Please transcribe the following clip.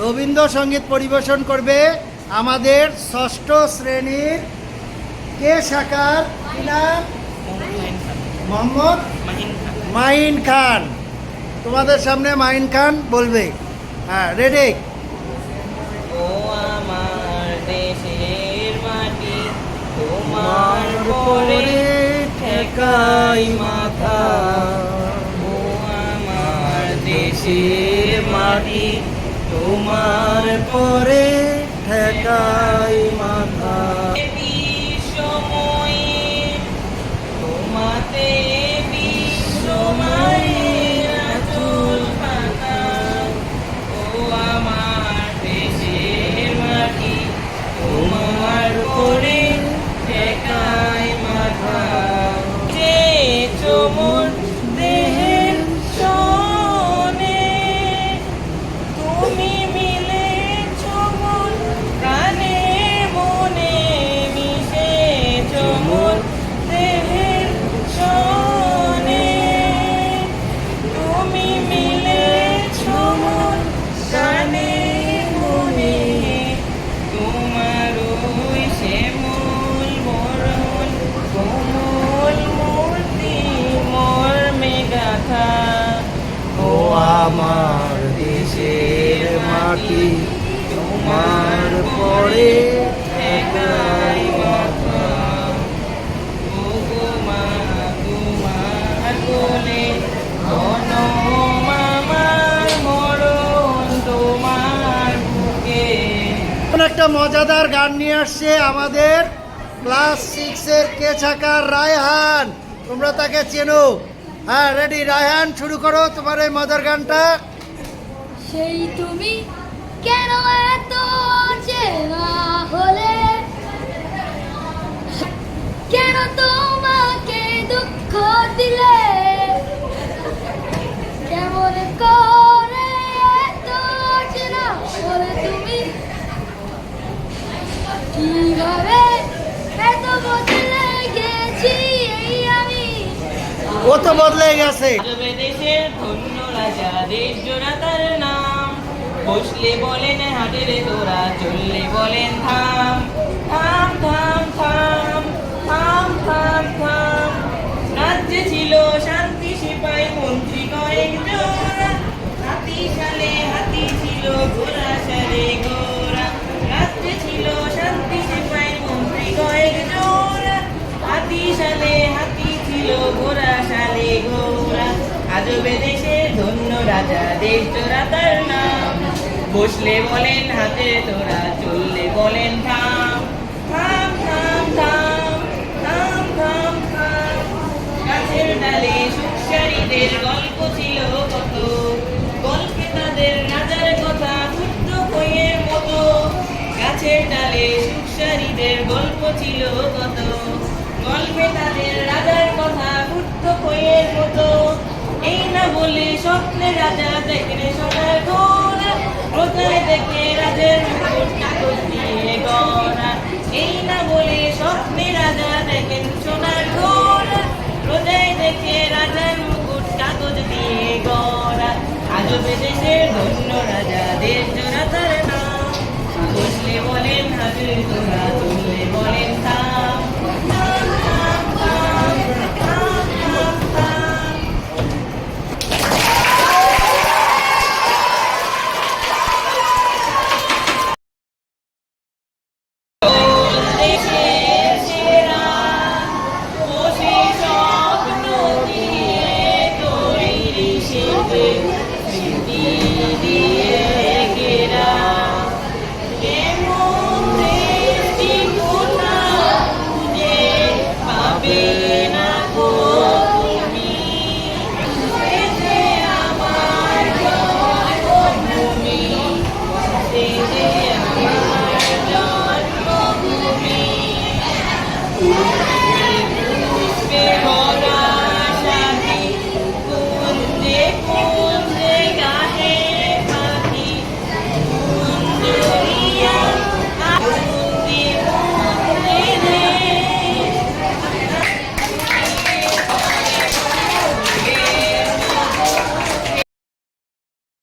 রবীন্দ্রসঙ্গীত পরিবেশন করবে আমাদের ষষ্ঠ শ্রেণির কে শাখার মোহাম্মদ মাইন খান। তোমাদের সামনে মাইন খান বলবে। হ্যাঁ রেডি? তোমার ঠেকাই মাথা। ও আমার দেশের মাটি তোমার পরে ঠেকাই আমার দেশের মাটি, তোমার পরে একটা মজাদার গান নিয়ে আসছে আমাদের ক্লাস সিক্সের কে ছাকার রায়হান। তোমরা তাকে চেনো? হ্যাঁ রেডি রায়হান, শুরু করো তোমার এই মজার গানটা। সেই তুমি কেন এত চেনা হলে? কেন তোমাকে দুঃখ দিলে? কেমন করে এত চেনা হলে তুমি? কীভাবে এত ও তো বদলে গেছে। রাজা দেশ জোড়া নাম। বসলে বলেন হাটে রে তোরা, চললে বলেন থাম। থাম থাম থাম থাম থাম থাম। রাজ্যে ছিল শান্তি সিপাই মন্ত্রী কয়েক জোড়া। হাতি সালে হাতি ছিল, ঘোড়া সালে ঘোড়া। রাজ্যে ছিল আজবে দেশে ধন্য রাজা দেশ জোড়া তার নাম। বসলে বলেন হাতে তোরা, চললে বলেন থাম। থাম থাম থাম থাম থাম গাছের ডালে সুখসারীদের গল্প ছিল কত। গল্পে তাদের রাজার কথা ক্ষুদ্র বইয়ের মতো। গাছের ডালে সুখসারীদের গল্প ছিল কত। গল্পে তাদের রাজার বলে স্বপ্নে রাজা দেখলে সোনার ঘোড়া প্রথমে দেখে রাজের মুকুট কাগজ দিয়ে গড়?